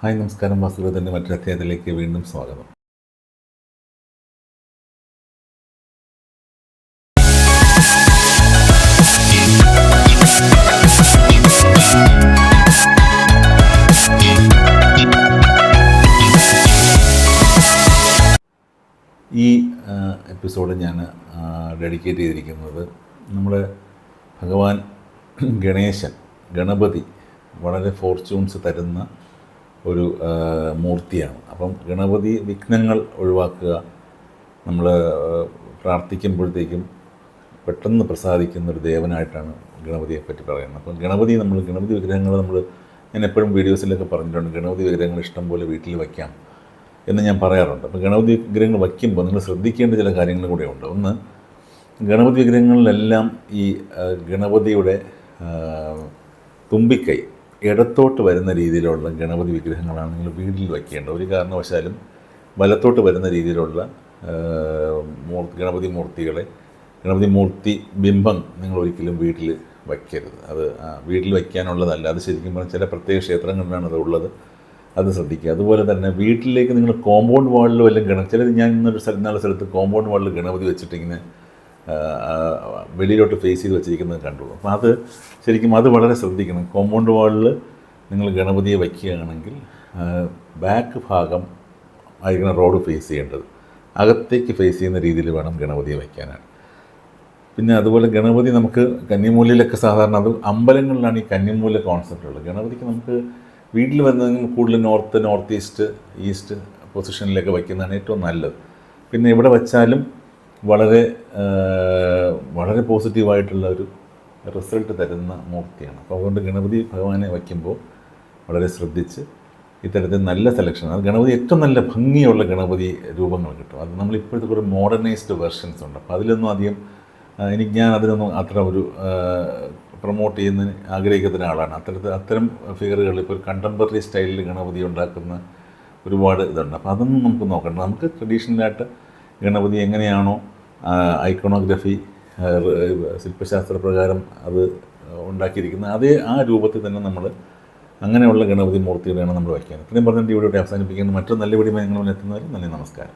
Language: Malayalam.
ഹായ് നമസ്കാരം. വാസുദേവത്തിന്റെ മറ്റൊരു അധ്യായത്തിലേക്ക് വീണ്ടും സ്വാഗതം. ഈ എപ്പിസോഡ് ഞാൻ ഡെഡിക്കേറ്റ് ചെയ്തിരിക്കുന്നത് നമ്മുടെ ഭഗവാൻ ഗണേശൻ ഗണപതി വളരെ ഫോർച്യൂൺസ് തരുന്ന ഒരു മൂർത്തിയാണ്. അപ്പം ഗണപതി വിഘ്നങ്ങൾ ഒഴിവാക്കുക നമ്മൾ പ്രാർത്ഥിക്കുമ്പോഴത്തേക്കും പെട്ടെന്ന് പ്രസാദിക്കുന്ന ഒരു ദേവനായിട്ടാണ് ഗണപതിയെ പറ്റി പറയുന്നത്. അപ്പം ഗണപതി നമ്മൾ ഗണപതി വിഗ്രഹങ്ങൾ നമ്മൾ ഞാൻ എപ്പോഴും വീഡിയോസിലൊക്കെ പറഞ്ഞിട്ടുണ്ട് ഗണപതി വിഗ്രഹങ്ങൾ ഇഷ്ടം പോലെ വീട്ടിൽ വയ്ക്കാം എന്ന് ഞാൻ പറയാറുണ്ട്. അപ്പോൾ ഗണപതി വിഗ്രഹങ്ങൾ വയ്ക്കുമ്പോൾ നിങ്ങൾ ശ്രദ്ധിക്കേണ്ട ചില കാര്യങ്ങൾ കൂടെ ഉണ്ട്. ഒന്ന് ഗണപതി വിഗ്രഹങ്ങളിലെല്ലാം ഈ ഗണപതിയുടെ തുമ്പിക്കൈ ഇടത്തോട്ട് വരുന്ന രീതിയിലുള്ള ഗണപതി വിഗ്രഹങ്ങളാണ് നിങ്ങൾ വീട്ടിൽ വയ്ക്കേണ്ടത്. ഒരു കാരണവശാലും വലത്തോട്ട് വരുന്ന രീതിയിലുള്ള ഗണപതി മൂർത്തികളെ ഗണപതി മൂർത്തി ബിംബം നിങ്ങൾ ഒരിക്കലും വീട്ടിൽ വയ്ക്കരുത്. അത് വീട്ടിൽ വയ്ക്കാനുള്ളതല്ല. അത് ശരിക്കും പറഞ്ഞാൽ ചില പ്രത്യേക ക്ഷേത്രങ്ങളിലാണ് അത് ഉള്ളത്. അത് ശ്രദ്ധിക്കുക. അതുപോലെ തന്നെ വീട്ടിലേക്ക് നിങ്ങൾ കോമ്പൗണ്ട് വാളിൽ വല്ലതും ഗണ ചിലർ ഞാൻ ഇന്നൊരു സ്ഥലം നല്ല സ്ഥലത്ത് കോമ്പൗണ്ട് വാളിൽ ഗണപതി വെച്ചിട്ടിങ്ങനെ വെളിയിലോട്ട് ഫേസ് ചെയ്ത് വെച്ചിരിക്കുന്നത് കണ്ടു. അപ്പോൾ അത് ശരിക്കും അത് വളരെ ശ്രദ്ധിക്കണം. കോമ്പൗണ്ട് വാളിൽ നിങ്ങൾ ഗണപതിയെ വയ്ക്കുകയാണെങ്കിൽ ബാക്ക് ഭാഗം ആയിരിക്കണം റോഡ് ഫേസ് ചെയ്യേണ്ടത്. അകത്തേക്ക് ഫേസ് ചെയ്യുന്ന രീതിയിൽ വേണം ഗണപതിയെ വയ്ക്കാനാണ് പിന്നെ അതുപോലെ ഗണപതി നമുക്ക് കന്നിമൂലയിലൊക്കെ സാധാരണ അത് അമ്പലങ്ങളിലാണ് ഈ കന്നിമൂല കോൺസെപ്റ്റ് ഉള്ളത്. ഗണപതിക്ക് നമുക്ക് വീട്ടിൽ വന്നതെങ്കിൽ കൂടുതൽ നോർത്ത് നോർത്ത് ഈസ്റ്റ് ഈസ്റ്റ് പൊസിഷനിലൊക്കെ വയ്ക്കുന്നതാണ് ഏറ്റവും നല്ലത്. പിന്നെ ഇവിടെ വച്ചാലും വളരെ വളരെ പോസിറ്റീവായിട്ടുള്ള ഒരു റിസൾട്ട് തരുന്ന മൂർത്തിയാണ്. അപ്പോൾ അതുകൊണ്ട് ഗണപതി ഭഗവാനെ വയ്ക്കുമ്പോൾ വളരെ ശ്രദ്ധിച്ച് ഇത്തരത്തിൽ നല്ല സെലക്ഷൻ അത് ഗണപതി ഏറ്റവും നല്ല ഭംഗിയുള്ള ഗണപതി രൂപങ്ങൾ കിട്ടും. അത് നമ്മൾ ഇപ്പോഴത്തെ കുറേ മോഡേണൈസ്ഡ് വെർഷൻസ് ഉണ്ട്. അപ്പോൾ അതിലൊന്നും അധികം എനിക്ക് ഞാൻ അതിനൊന്നും അത്ര ഒരു പ്രൊമോട്ട് ചെയ്യുന്നതിന് ആഗ്രഹിക്കുന്ന ഒരാളാണ്. അത്തരത്തിൽ അത്തരം ഫിഗറുകൾ ഇപ്പോൾ ഒരു കണ്ടംപററി സ്റ്റൈലിൽ ഗണപതി ഉണ്ടാക്കുന്ന ഒരുപാട് ഇതുണ്ട്. അപ്പോൾ അതൊന്നും നമുക്ക് നോക്കണ്ട. നമുക്ക് ട്രഡീഷണലായിട്ട് ഗണപതി എങ്ങനെയാണോ ഐക്കോണോഗ്രഫി ശില്പശാസ്ത്ര പ്രകാരം അത് ഉണ്ടാക്കിയിരിക്കുന്ന അതേ ആ രൂപത്തിൽ തന്നെ നമ്മൾ അങ്ങനെയുള്ള ഗണപതി മൂർത്തികളെയാണ് നമ്മൾ വയ്ക്കുന്നത്. ഇത്രയും പറഞ്ഞിട്ട് ഇവിടെ അവസാനിപ്പിക്കുന്നത് മറ്റൊരു നല്ല വീഡിയോ നിങ്ങൾ നന്ദി നമസ്കാരം.